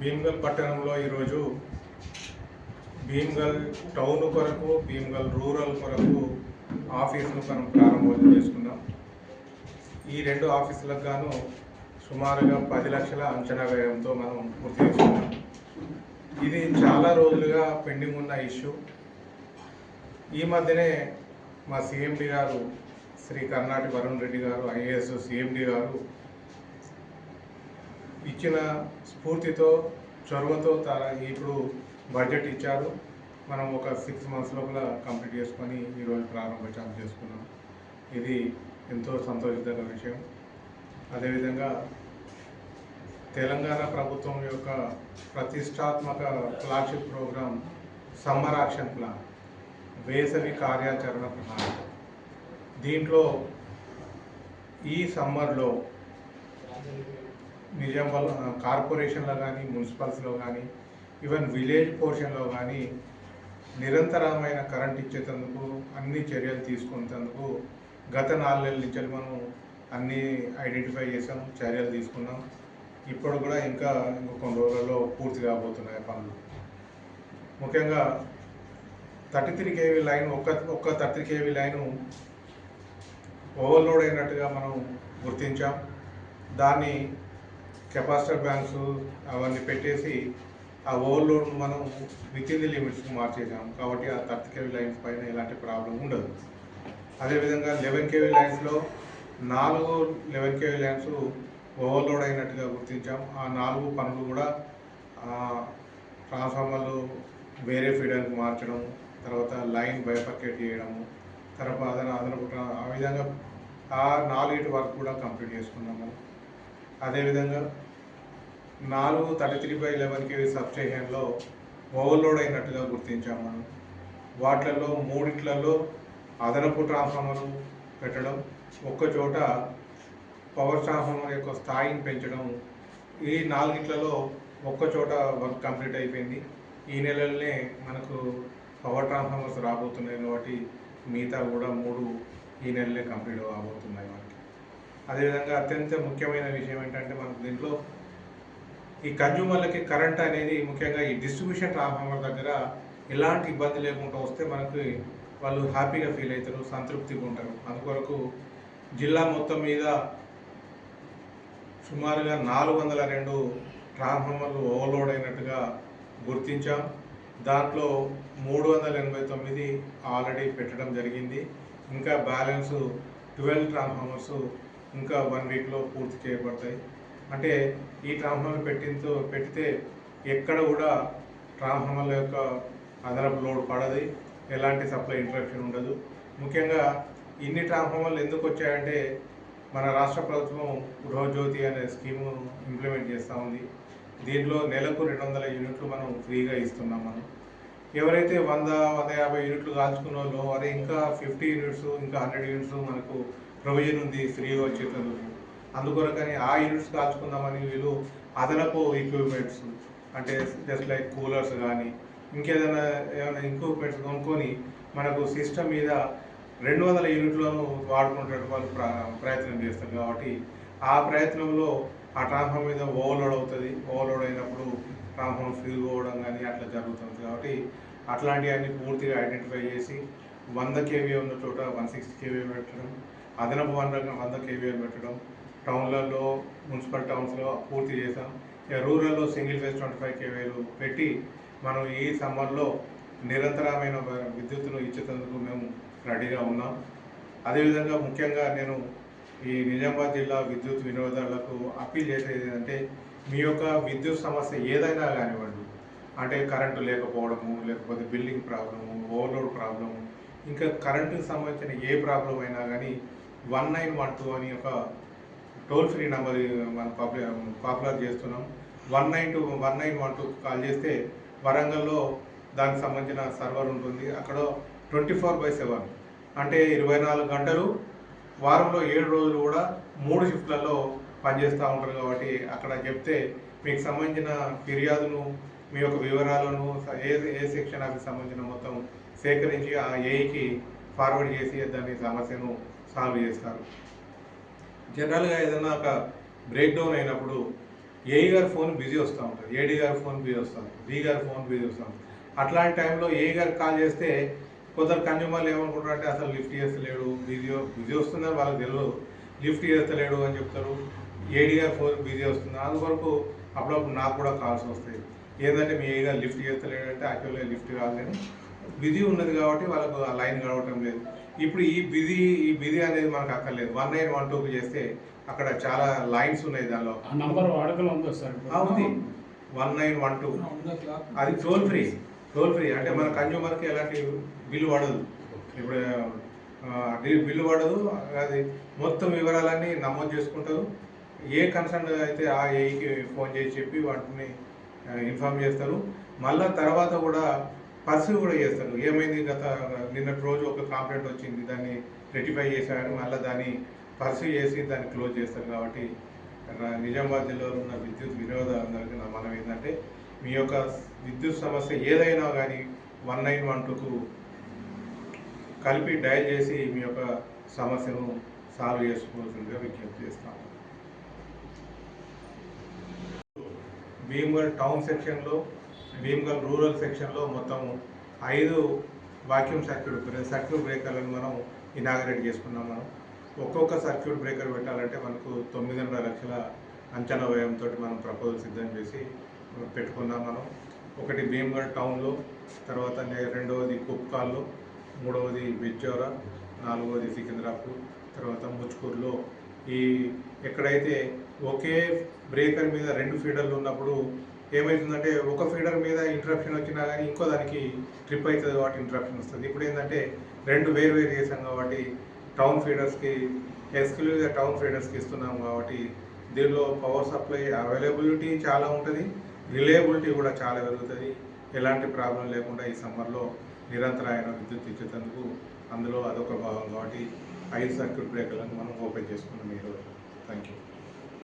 భీమ్గల్ పట్టణంలో ఈరోజు భీమ్గల్ టౌన్ కొరకు భీమ్గల్ రూరల్ కొరకు ఆఫీసును మనం ప్రారంభం చేసుకున్నాం. ఈ రెండు ఆఫీసులకు గాను సుమారుగా పది లక్షల అంచనా వ్యయంతో మనం పూర్తి చేసుకున్నాం. ఇది చాలా రోజులుగా పెండింగ్ ఉన్న ఇష్యూ. ఈ మధ్యనే మా సిఎండి గారు శ్రీ కర్ణాటి వరుణ్ రెడ్డి గారు ఐఏఎస్ సిఎండి గారు ఇచ్చిన స్ఫూర్తితో చొరవతో తన ఇప్పుడు బడ్జెట్ ఇచ్చారు. మనం ఒక సిక్స్ మంత్స్ లోపల కంప్లీట్ చేసుకొని ఈరోజు ప్రారంభోత్సవం చేసుకున్నాం. ఇది ఎంతో సంతోషించదగ్గ విషయం. అదేవిధంగా తెలంగాణ ప్రభుత్వం యొక్క ప్రతిష్టాత్మక flagship programme summer action plan వేసవి కార్యాచరణ ప్రణాళిక. దీంట్లో ఈ సమ్మర్లో నిజామాబాద్ కార్పొరేషన్లో కానీ మున్సిపల్స్లో కానీ ఈవెన్ విలేజ్ పోర్షన్లో కానీ నిరంతరమైన కరెంట్ ఇచ్చేటందుకు అన్ని చర్యలు తీసుకునేందుకు గత నాలుగు నెలల నుంచి మనం అన్నీ ఐడెంటిఫై చేసాం చర్యలు తీసుకున్నాం. ఇప్పుడు కూడా ఇంకా ఇంకో కొన్ని రోజులలో పూర్తి కాబోతున్నాయి పనులు. ముఖ్యంగా థర్టీ త్రీ కేవీ లైన్ ఒక్క ఒక్క థర్టీ కేవీ లైను ఓవర్లోడ్ అయినట్టుగా మనం గుర్తించాం. దాన్ని కెపాసిటర్ బ్యాంక్స్ అవన్నీ పెట్టేసి ఆ ఓవర్లోడ్ మనం విత్ ఇన్ ది లిమిట్స్కి మార్చేసాము కాబట్టి ఆ థర్టీ కేవీ లైన్స్ పైన ఎలాంటి ప్రాబ్లం ఉండదు. అదేవిధంగా లెవెన్ కేవీ లైన్స్లో నాలుగు లెవెన్ కేవీ లైన్స్ ఓవర్లోడ్ అయినట్టుగా గుర్తించాం. ఆ నాలుగు పనులు కూడా ట్రాన్స్ఫార్మర్లు వేరే ఫీడర్కి మార్చడం తర్వాత లైన్ బైఫర్కేట్ చేయడము తర్వాత అదనపు ఆ విధంగా ఆ నాలుగిటి వరకు కూడా కంప్లీట్ చేసుకున్నాము. అదేవిధంగా నాలుగు thirty three by eleven KV సబ్స్టేషన్లో overload అయినట్టుగా గుర్తించాం మనం. వాటిలలో మూడిట్లలో అదనపు ట్రాన్స్ఫార్మర్లు పెట్టడం ఒక్క చోట పవర్ ట్రాన్స్ఫార్మర్ యొక్క స్థాయిని పెంచడం ఈ నాలుగిట్లలో ఒక్క చోట వర్క్ కంప్లీట్ అయిపోయింది. ఈ నెలలోనే మనకు పవర్ ట్రాన్స్ఫార్మర్స్ రాబోతున్నాయి కాబట్టి మిగతా కూడా మూడు ఈ నెలలే కంప్లీట్ కాబోతున్నాయి మనకి అదేవిధంగా అత్యంత ముఖ్యమైన విషయం ఏంటంటే మనకు దీంట్లో ఈ కన్జ్యూమర్లకి కరెంట్ అనేది ముఖ్యంగా ఈ డిస్ట్రిబ్యూషన్ ట్రాన్స్ఫార్మర్ దగ్గర ఎలాంటి ఇబ్బంది లేకుండా వస్తే మనకి వాళ్ళు హ్యాపీగా ఫీల్ అవుతారు సంతృప్తిగా ఉంటారు. అందుకొరకు జిల్లా మొత్తం మీద సుమారుగా నాలుగు వందల రెండు ట్రాన్స్ఫార్మర్లు ఓవర్లోడ్ అయినట్టుగా గుర్తించాం. దాంట్లో మూడు వందల ఎనభై తొమ్మిది ఆల్రెడీ పెట్టడం జరిగింది. ఇంకా బ్యాలెన్స్ ట్వెల్వ్ ట్రాన్స్ఫార్మర్స్ ఇంకా వన్ వీక్లో పూర్తి చేయబడతాయి. అంటే ఈ ట్రాన్స్ఫార్మర్ పెట్టినతో పెడితే ఎక్కడ కూడా ట్రాన్స్ఫార్మర్ల యొక్క అదనపు లోడ్ పడదు ఎలాంటి సప్లై ఇంటరప్షన్ ఉండదు. ముఖ్యంగా ఇన్ని ట్రాన్స్ఫార్మర్లు ఎందుకు వచ్చాయంటే మన రాష్ట్ర ప్రభుత్వం గృహజ్యోతి అనే స్కీము ఇంప్లిమెంట్ చేస్తూ ఉంది. దీంట్లో నెలకు రెండు వందల యూనిట్లు మనం ఫ్రీగా ఇస్తున్నాం మనం. ఎవరైతే వంద వంద యాభై యూనిట్లు కాల్చుకున్న వాళ్ళు అరే ఇంకా ఫిఫ్టీ యూనిట్స్ ఇంకా హండ్రెడ్ యూనిట్స్ మనకు ప్రొవిజన్ ఉంది ఫ్రీగా వచ్చేటందుకు. అందుకొరకని ఆ యూనిట్స్ కాల్చుకుందామని వీళ్ళు అదనపు ఎక్విప్మెంట్స్ అంటే జస్ట్ లైక్ కూలర్స్ కానీ ఇంకేదైనా ఏమైనా ఎక్విప్మెంట్స్ కొనుక్కొని మనకు సిస్టమ్ మీద రెండు వందల యూనిట్లను వాడుకునేటట్టు వాళ్ళు ప్ర ప్రయత్నం చేస్తారు కాబట్టి ఆ ప్రయత్నంలో ఆ ట్రాన్స్ఫార్మర్ మీద ఓవర్లోడ్ అవుతుంది. ఓవర్లోడ్ అయినప్పుడు ట్రాన్స్ఫార్మర్ ఫ్రీ పోవడం కానీ అట్లా జరుగుతుంది కాబట్టి అట్లాంటివన్నీ పూర్తిగా ఐడెంటిఫై చేసి వంద కేవీఏ ఉన్న చోట వన్ సిక్స్టీ కేవీఏ పెట్టడం అదనపు వన్ వంద కేవీఏ పెట్టడం టౌన్లలో మున్సిపల్ టౌన్స్లో పూర్తి చేసాం ఇక రూరల్లో సింగిల్ ఫేజ్ ట్వంటీ ఫైవ్ కేవీలు పెట్టి మనం ఈ సమ్మర్లో నిరంతరమైన విద్యుత్తును ఇచ్చేందుకు మేము రెడీగా ఉన్నాం. అదేవిధంగా ముఖ్యంగా నేను ఈ నిజామాబాద్ జిల్లా విద్యుత్ వినియోగదారులకు అప్పీల్ చేసేది ఏంటంటే మీ యొక్క విద్యుత్ సమస్య ఏదైనా కానివ్వండి అంటే కరెంటు లేకపోవడము లేకపోతే బిల్డింగ్ ప్రాబ్లము ఓవర్లోడ్ ప్రాబ్లము ఇంకా కరెంటుకి సంబంధించిన ఏ ప్రాబ్లం అయినా కానీ వన్ నైన్ వన్ టూ అని ఒక టోల్ ఫ్రీ నెంబర్ మనం పాపులర్ పాపులర్ చేస్తున్నాం. One nine two one nine one two call చేస్తే వరంగల్లో దానికి సంబంధించిన సర్వర్ ఉంటుంది. అక్కడ ట్వంటీ ఫోర్ బై సెవెన్. అంటే ఇరవై నాలుగు గంటలు వారంలో ఏడు రోజులు కూడా మూడు షిఫ్ట్లలో పనిచేస్తూ ఉంటారు కాబట్టి అక్కడ చెప్తే మీకు సంబంధించిన ఫిర్యాదును మీ యొక్క వివరాలను ఏ ఏ సెక్షన్ సంబంధించిన మొత్తం సేకరించి ఆ ఏఈకి ఫార్వర్డ్ చేసి దాని సమస్యను సాల్వ్ చేస్తారు. జనరల్గా ఏదైనా ఒక బ్రేక్ డౌన్ అయినప్పుడు ఏఈ గారి ఫోన్ బిజీ వస్తూ ఉంటుంది ఏడీ గారి ఫోన్ బిజీ వస్తుంది బి గారి ఫోన్ బిజీ వస్తుంది అట్లాంటి టైంలో ఏఈ గారికి కాల్ చేస్తే కొందరు కన్జ్యూమర్లు ఏమనుకుంటారంటే అసలు లిఫ్ట్ చేస్తలేడు బిజీ బిజీ వస్తుందని వాళ్ళకి తెలియదు లిఫ్ట్ చేస్తలేడు అని చెప్తారు ఏడీ గారి ఫోన్ బిజీ వస్తుంది. అందువరకు అప్పుడప్పుడు నాకు కూడా కాల్స్ వస్తాయి. ఏంటంటే మీ ఏ గారు లిఫ్ట్ చేస్తలేడంటే యాక్చువల్గా లిఫ్ట్ కాదు కానీ బిజీ ఉన్నది కాబట్టి వాళ్ళకు ఆ లైన్ గడవటం లేదు. ఇప్పుడు ఈ బిజీ ఈ బిజీ అనేది మనకు అక్కర్లేదు. వన్ నైన్ వన్ టూకి చేస్తే అక్కడ చాలా లైన్స్ ఉన్నాయి దానిలో. ఆ నంబర్ వాడుకలో ఉందా సార్. ఉంది. వన్ నైన్ వన్ టూ అది టోల్ ఫ్రీ టోల్ ఫ్రీ అంటే మన కన్జ్యూమర్కి ఎలాంటి బిల్లు పడదు. ఇప్పుడు బిల్లు పడదు. అది మొత్తం వివరాలన్నీ నమోదు చేసుకుంటారు ఏ కన్సర్న్ అయితే ఆ ఏఈకి ఫోన్ చేసి చెప్పి వాటిని ఇన్ఫామ్ చేస్తారు. మళ్ళా తర్వాత కూడా పర్సూ కూడా చేస్తారు ఏమైంది గత నిన్నటి రోజు ఒక కాంప్లైంట్ వచ్చింది దాన్ని రెటిఫై చేశారు మళ్ళీ దాన్ని పర్సూ చేసి దాన్ని క్లోజ్ చేస్తారు కాబట్టి నిజామాబాద్ జిల్లాలో ఉన్న విద్యుత్ వినియోగదారులందరికీ నా మనం ఏంటంటే మీ యొక్క విద్యుత్ సమస్య ఏదైనా కానీ వన్ నైన్ వన్ టూకు కలిపి డయల్ చేసి మీ యొక్క సమస్యను సాల్వ్ చేసుకోవాల్సిందిగా విజ్ఞప్తి చేస్తాము భీమ్గల్ టౌన్ సెక్షన్లో భీమ్గల్ రూరల్ సెక్షన్లో మొత్తం ఐదు వాక్యూమ్ సర్క్యూట్ సర్క్యూట్ బ్రేకర్లను మనం ఇనాగరేట్ చేసుకున్నాం మనం. ఒక్కొక్క సర్క్యూట్ బ్రేకర్ పెట్టాలంటే మనకు తొమ్మిదిన్నర లక్షల అంచనా వ్యయంతో మనం ప్రపోజల్ సిద్ధం చేసి పెట్టుకున్నాం మనం. ఒకటి భీమ్గఢ్ టౌన్లో తర్వాత నే- రెండవది కుప్కాల్లో మూడవది బిజ్జోరా నాలుగవది సికింద్రాపూర్ తర్వాత ముచ్కూర్లో. ఈ ఎక్కడైతే ఒకే బ్రేకర్ మీద రెండు ఫీడర్లు ఉన్నప్పుడు ఏమవుతుందంటే ఒక ఫీడర్ మీద ఇంటరప్షన్ వచ్చినా కానీ ఇంకో దానికి ట్రిప్ అవుతుంది కాబట్టి ఇంటరప్షన్ వస్తుంది. ఇప్పుడు ఏంటంటే రెండు వేరు వేరు చేసాం కాబట్టి టౌన్ ఫీడర్స్కి ఎక్స్క్లూజివ్గా టౌన్ ఫీడర్స్కి ఇస్తున్నాం కాబట్టి దీనిలో పవర్ సప్లై అవైలబిలిటీ చాలా ఉంటుంది. రిలయబిలిటీ కూడా చాలా పెరుగుతుంది. ఎలాంటి ప్రాబ్లం లేకుండా ఈ సమ్మర్లో నిరంతరాయన విద్యుత్ ఇచ్చేందుకు అందులో అదొక భాగం కాబట్టి ఐదు సర్క్యూట్ బ్రేకర్లను మనం ఓపెన్ చేసుకున్నాం ఈరోజు థ్యాంక్ యూ